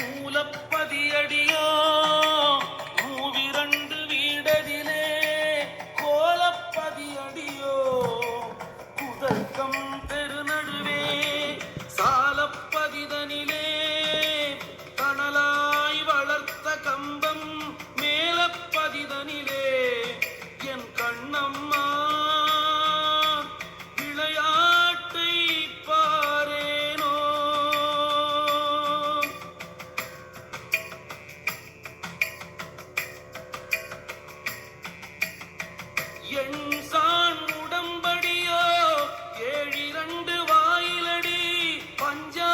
மூலப்பதியடியோ கண்டு வாயிலடி பஞ்சா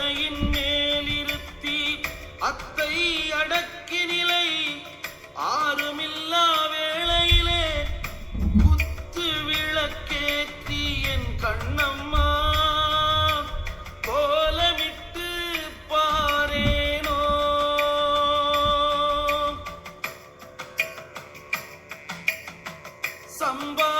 அணையின் மேலிருத்தி அத்தை அடக்கி நிலை ஆறுமில்லா வேளையிலே குத்து விளக்கேற்றி என் கண்ணம்மா. கோலமிட்டு பாரேனோ. சம்பா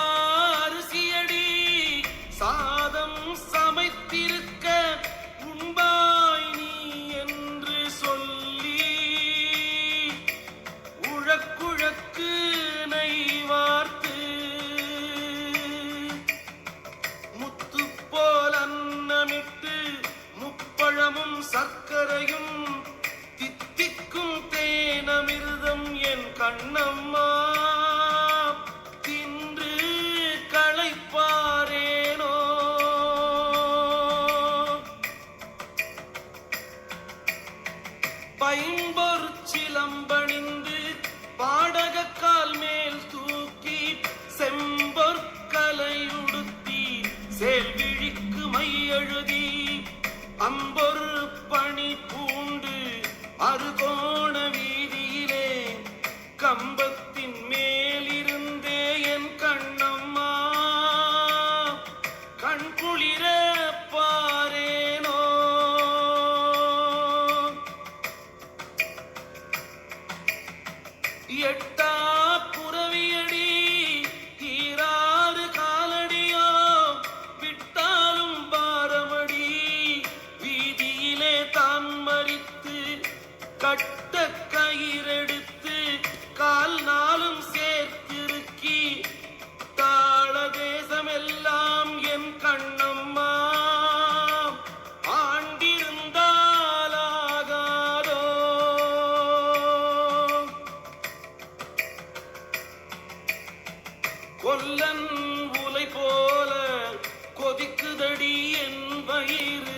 அம்பணிந்து பாடகக்கால் மேல் தூக்கி செம்பொற்கலையுடுத்தி செயல்விழிக்கு மையெழுதி அம்பொரு கட்ட கயிறெடுத்து கால் நாளும் சேர்த்திருக்கி. தாள தேசமெல்லாம் என் கண்ணம்மா ஆண்டிருந்தாலாகாதோ. கொல்லன் உலை போல கொதிக்குதடி என் வயிறு.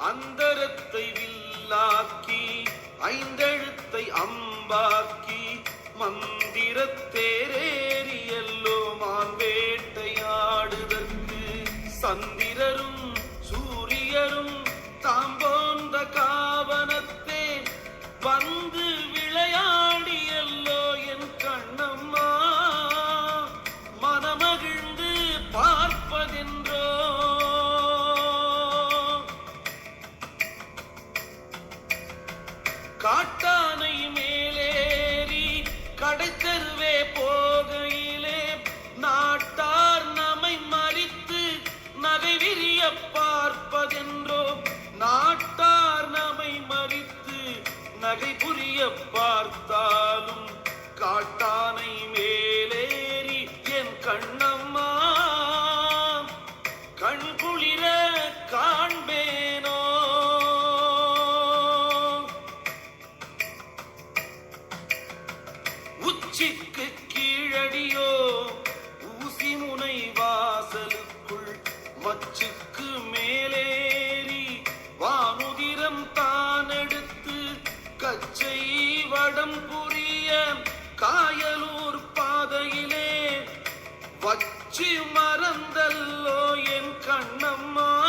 அந்தரத்தை வில்லாக்கி ஐந்தெழுத்தை அம்பாக்கி மந்திரத்தேரேறியல்லோ மான் வேட்டையாடுதற்கு சந்தி பார்ப்பதென்றோ நாட்டார் நமை மறித்து நகை புரிய பார்த்தாலும் காட்டானை வச்சி மறந்தல்லோ என் கண்ணம்மா.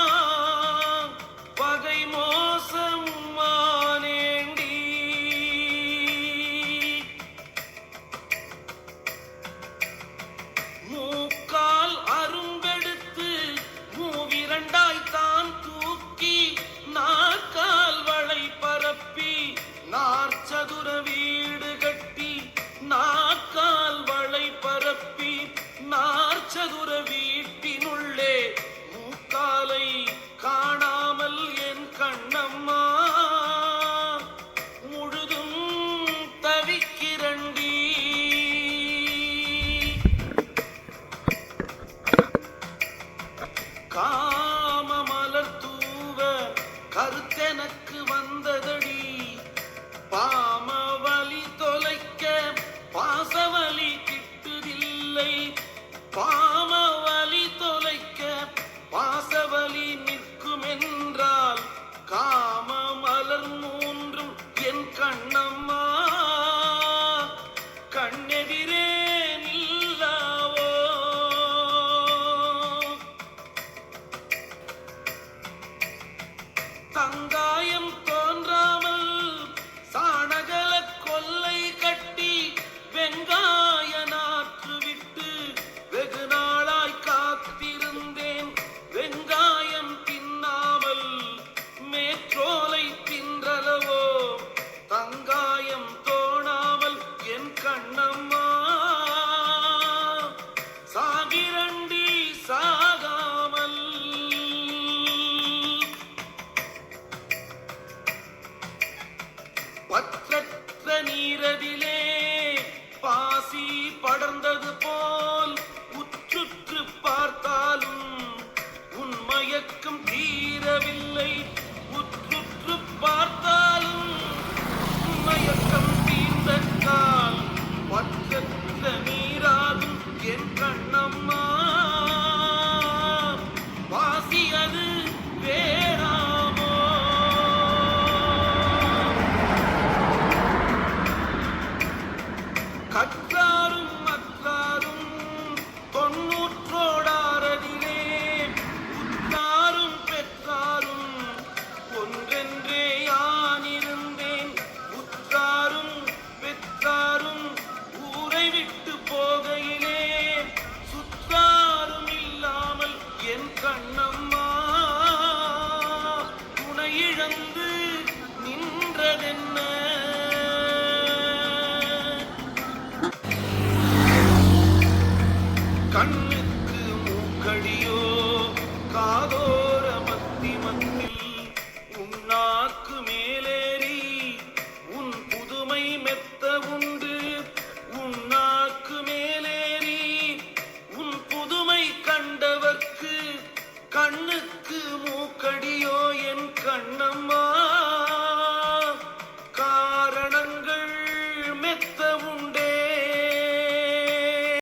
கற்றாரும் மற்றாரும் தொன்னூற்றோடாரதிலே உற்றாரும் பெற்றாரும் ஒன்றென்றே யானிருந்தேன். உற்றாரும் பெற்றாரும் ஊரை விட்டு போகையிலே சுத்தாரும் இல்லாமல் என் கண்